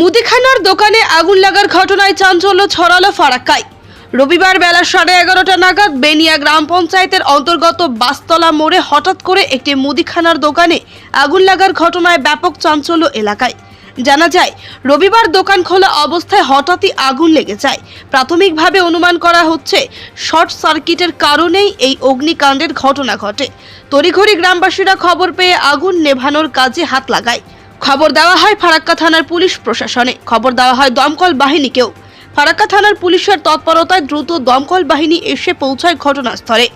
মুদিখানার দোকানে আগুন লাগার ঘটনায় চাঞ্চল্য ছড়ালো ফারাক্কায় রবিবার বেলা সাড়ে এগারোটা নাগাদ বেনিয়া গ্রাম পঞ্চায়েতের অন্তর্গত বাসতলা মোড়ে হঠাৎ করে একটি মুদিখানার দোকানে আগুন লাগার ঘটনায় ব্যাপক চাঞ্চল্য এলাকায়। জানা যায়, রবিবার দোকান খোলা অবস্থায় হঠাৎই আগুন লেগে যায়। প্রাথমিকভাবে অনুমান করা হচ্ছে, শর্ট সার্কিটের কারণেই এই অগ্নিকাণ্ডের ঘটনা ঘটে। তড়িঘড়ি গ্রামবাসীরা খবর পেয়ে আগুন নেভানোর কাজে হাত লাগায়। খবর দেওয়া হয় ফারাক্কা থানার পুলিশ প্রশাসনে। খবর দেওয়া হয় দমকল বাহিনীকেও। ফারাক্কা থানার পুলিশের তৎপরতায় দ্রুত দমকল বাহিনী এসে পৌঁছায় ঘটনাস্থলে।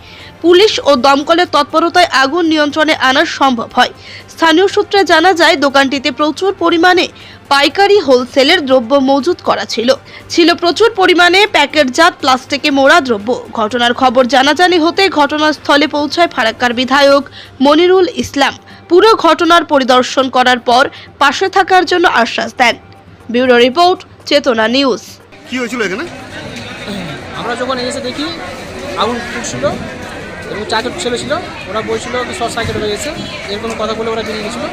পুলিশ ও দমকলের তৎপরতায় আগুন নিয়ন্ত্রণে আনা সম্ভব হয়। স্থানীয় সূত্রে জানা যায়, দোকানটিতে প্রচুর পরিমাণে পাইকারি হোলসেলের দ্রব্য মজুত করা ছিল। ছিল প্রচুর পরিমাণে প্যাকেটজাত প্লাস্টিকে মোড়া দ্রব্য। ঘটনার খবর জানাজানি হতে ঘটনাস্থলে পৌঁছায় ফারাক্কার বিধায়ক মনিরুল ইসলাম। পুরো ঘটনার পরিদর্শন করার পর পাশে থাকার জন্য আশ্বাস দেন। Bureau report Chetana news. কি হয়েছিল এখানে? আমরা যখন এসে দেখি আগুন ফুটছিল এবং চারজন ছেলে ছিল ওরা বলছিল কি শর্ট সার্কিট হয়ে গেছে এরকম কথা বলে ওরা বেরিয়ে গেছিল।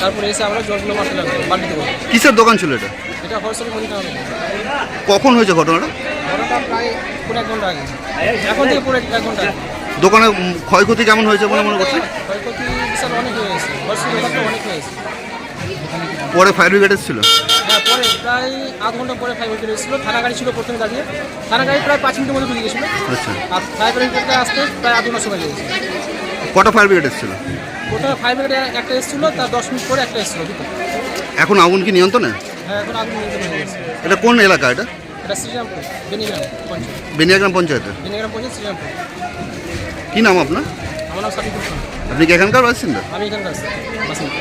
তারপরে এসে আমরা জলগুলো মারতে লাগল করে। কিসের দোকান ছিল এটা? এটা হোলসেল মনি টাউন কখন হয়েছে ঘটনাটা? ঘটনাটা প্রায় পুরো এক ঘণ্টা আগে। এখন থেকে পুরো এক ঘণ্টা আগে। দোকানে ক্ষয়ক্ষতি কেমন হয়েছে বলে মনে করছেন? ক্ষয়ক্ষতি পরে ফায়ার ব্রিগেড ছিল হ্যাঁ পরে প্রায় আধ ঘণ্টা পরে ফাইভ ব্রিগেড এসেছিল। থানা গাড়ি ছিল প্রথমে দাঁড়িয়ে থানা গাড়ি প্রায় পাঁচ মিনিটের মধ্যে ঢুকে গেছিল। আচ্ছা। আর ফাইভ ব্রিগেডটা আসতে প্রায় আধ ঘণ্টা সময় লেগেছে। কটা ফায়ার ব্রিগেড ছিল প্রথমে ফাইভ ব্রিগেড একটা এসেছিল তার দশ মিনিট পরে একটা এসেছিল এখন আগুন কি নিয়ন্ত্রণে? হ্যাঁ এখন আগুন নিয়ন্ত্রণ হয়ে গেছে। এটা কোন এলাকা এটা? এটা শ্রীরামপুর বেনিগ্রাম পঞ্চায়েত। বেনিয়াগ্রাম পঞ্চায়েতে। বেনিগ্রাম পঞ্চায়েত শ্রীরামপুর। কি নাম আপনার? আমার নাম খান আপনি কি এখানকার বাসিন্দা? আমি এখানকার বাসিন্দা।